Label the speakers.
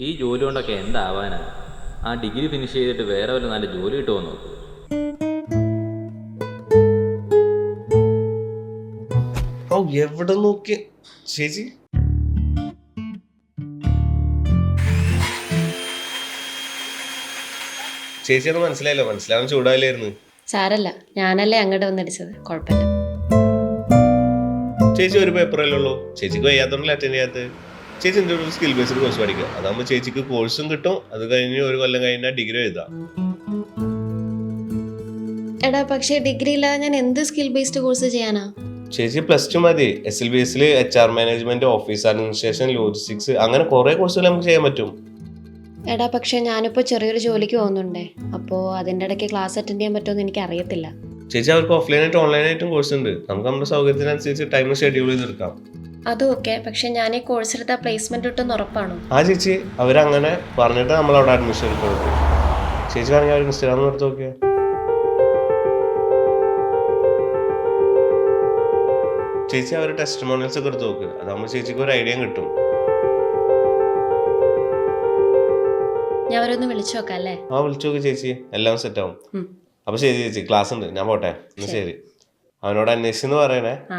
Speaker 1: ഈ ജോലി കൊണ്ടൊക്കെ എന്താവാനാ? ആ ഡിഗ്രി ഫിനിഷ് ചെയ്തിട്ട് വേറെ വല്ല നല്ല ജോലി കിട്ടുമോ നോക്ക്.
Speaker 2: ഓ എവിടെ നോക്കി ചേച്ചി? ചേച്ചി അത് മനസ്സിലായല്ലോ? മനസ്സിലാവാൻ ചൂടായില്ലായിരുന്നു.
Speaker 3: സാരല്ല ഞാനല്ലേ അങ്ങോട്ട് വന്നടിച്ചത്. കുഴപ്പമില്ല.
Speaker 2: ചേച്ചി ഒരു പേപ്പറല്ലേ ഉള്ളൂ? ചേച്ചിക്ക് വയ്യാത്തോണ്ടല്ലേ അറ്റൻഡ് ചെയ്യാത്തത്? ചേച്ചി എന്റെ ഒരു സ്കിൽ ബേസ്ഡ് കോഴ്സ് പഠിക്കുക. അതാകുമ്പോൾ ചേച്ചിക്ക് കോഴ്സും കിട്ടും. അത് കഴിഞ്ഞ് ഒരു കൊല്ലം കഴിഞ്ഞാൽ ഡിഗ്രി എഴുതാം.
Speaker 3: എടാ പക്ഷേ ഡിഗ്രി ഇല്ലാതെ ഞാൻ എന്ത് സ്കിൽ ബേസ്ഡ് കോഴ്സ് ചെയ്യാനാ?
Speaker 2: ചേച്ചി പ്ലസ് ടു മതി. എസ് എൽ ബി എസിൽ H R management office administration logistics അങ്ങനെ കുറെ കോഴ്സുകൾ നമുക്ക് ചെയ്യാൻ പറ്റും.
Speaker 3: എടാ പക്ഷേ ഞാനിപ്പോൾ ചെറിയൊരു ജോലിക്ക് പോകുന്നുണ്ടേ. അപ്പോൾ അതിന്റെ ഇടയ്ക്ക് ക്ലാസ് അറ്റൻഡ് ചെയ്യാൻ പറ്റുമെന്ന് എനിക്ക് അറിയത്തില്ല
Speaker 2: ചേച്ചി അവർക്ക് ഓഫ്ലൈനായിട്ടും ഓൺലൈനായിട്ടും കോഴ്സ് ഉണ്ട്. നമുക്ക് നമ്മുടെ സൗകര്യത്തിനനുസരിച്ച് ടൈം ഷെഡ്യൂൾ ചെയ്തെടുക്കാം.
Speaker 3: അതും ഓക്കെ പക്ഷെ ഞാൻ ഈ കോഴ്സ് എടുത്ത പ്ലേസ്മെന്റ് കിട്ടുന്ന ഉറപ്പാണോ?
Speaker 2: ആ ചേച്ചി അവരങ്ങനെ പറഞ്ഞിട്ട് നമ്മൾ അവിടെ അഡ്മിഷൻ എടുക്കുന്നത് ചേച്ചി പറഞ്ഞാൽ അവർ ഇൻസ്റ്റാഗ്രാമിൽ എടുത്ത് നോക്കിയാൽ ചേച്ചി അവർ ടെസ്റ്റ് മോണിയൽസ് ഒക്കെ എടുത്ത് നോക്ക്. അതാകുമ്പോൾ ചേച്ചിക്ക് ഒരു ഐഡിയ കിട്ടും.
Speaker 3: ഞാൻ അവരൊന്ന് വിളിച്ചു നോക്കാം അല്ലേ?
Speaker 2: ആ വിളിച്ചു നോക്ക് ചേച്ചി. എല്ലാം സെറ്റ് ആവും. അപ്പൊ ശരി ചേച്ചി ക്ലാസ് ഉണ്ട്. ഞാൻ പോട്ടെ. എന്നാ ശരി. അവനോട് അന്വേഷിച്ചെന്ന് പറയണേ.
Speaker 3: ആ.